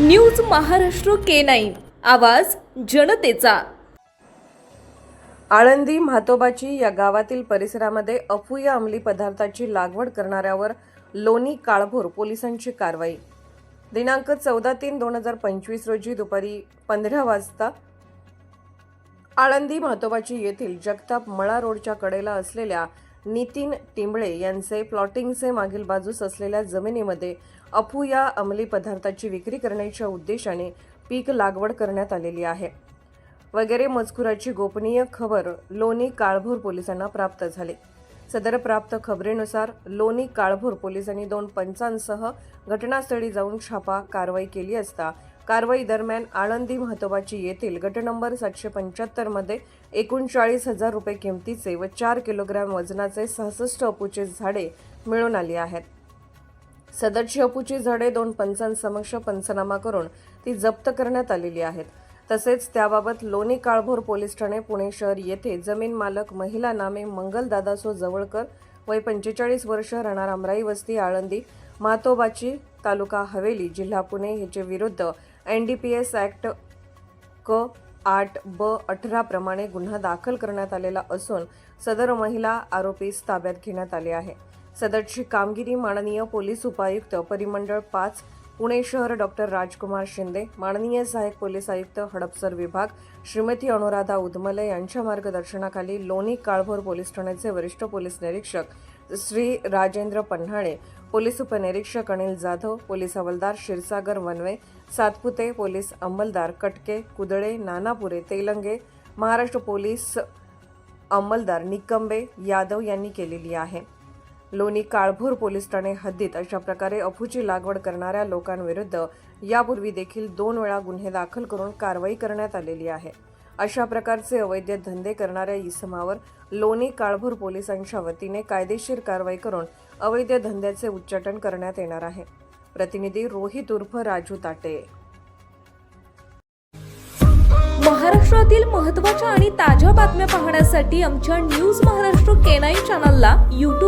News Maharashtra K nine. आवाज जनतेचा. आळंदी म्हातोबाची या गावातील परिसरामध्ये अफूया अंमली पदार्थाची लागवड करणाऱ्यावर लोणी काळभोर पोलिसांची कारवाई. दिनांक चौदा तीन दोन हजार पंचवीस रोजी दुपारी पंधरा वाजता आळंदी म्हातोबाची येथील जगताप मळा रोडच्या कडेला असलेल्या नितीन टिंबळे यांचे प्लॉटिंगचे मागील बाजूस असलेल्या जमिनीमध्ये अफू या अंमली पदार्थाची विक्री करण्याच्या उद्देशाने पीक लागवड करण्यात आलेली आहे. वगैरे मजकुराची गोपनीय खबर लोणी काळभोर पोलिसांना प्राप्त झाली. सदर प्राप्त खबरेनुसार लोणी काळभोर पोलिसांनी दोन पंचांसह घटनास्थळी जाऊन छापा कारवाई केली असता कारवाई दरम्यान आळंदी महतोबाची येथील गट नंबर सातशे पंच्याहत्तरमध्ये एकोणचाळीस हजार रुपये किमतीचे व चार किलोग्रॅम वजनाचे सहासष्ट अपूचे झाडे मिळून आली आहेत. सदरची अपूची झाडे दोन पंचांसमक्ष पंचनामा करून ती जप्त करण्यात आलेली आहेत. तसेच त्याबाबत लोणी काळभोर पोलीस ठाणे पुणे शहर येथे जमीन मालक महिला नामे मंगल दादासो जवळकर वय पंचेचाळीस वर्ष राहणार अमराई वस्ती आळंदी मातोबाची तालुका हवेली जिल्हा पुणे याचे विरुद्ध N D P S act क आठ ब अठरा प्रमाणे गुन्हा दाखल करण्यात आलेला असून सदर महिला आरोपीस ताब्यात घेण्यात आले आहे. सदरची कामगिरी माननीय पोलीस उपायुक्त परिमंडळ पाच पुणे शहर डॉक्टर राजकुमार शिंदे माननीय सहाय्यक पोलीस आयुक्त हडपसर विभाग श्रीमती अनुराधा उदमले यांच्या मार्गदर्शनाखाली लोणी काळभोर पोलीस ठाण्याचे वरिष्ठ पोलीस निरीक्षक श्री राजेंद्र पन्हाळे पोलीस उपनिरीक्षक अनिल जाधव पोलीस हवालदार क्षीरसागर वनवे सातपुते पोलीस अंमलदार कटके कुदळे नानापुरे तेलंगे महाराष्ट्र पोलीस अंमलदार निकंबे यादव यांनी केलेली आहे. लोणी काळभोर पोलीस ठाणे हद्दीत अशा प्रकारे अफूची लागवड करणाऱ्या लोकांविरुद्ध यापूर्वी देखील दोन वेळा गुन्हे दाखल करून कारवाई करण्यात आलेली आहे. अशा प्रकारचे अवैध धंदे करणाऱ्या इसमावर लोणी काळभोर पोलिसांच्या वतीने कायदेशीर कारवाई करून अवैध धंद्याचे उच्चाटन करण्यात येणार आहे. प्रतिनिधी रोहित उर्फ राजू ताटे. महाराष्ट्रातील महत्त्वाच्या आणि ताज्या बातम्या पाहण्यासाठी आमच्या न्यूज महाराष्ट्र केनाई चॅनलला यूट्यूबवर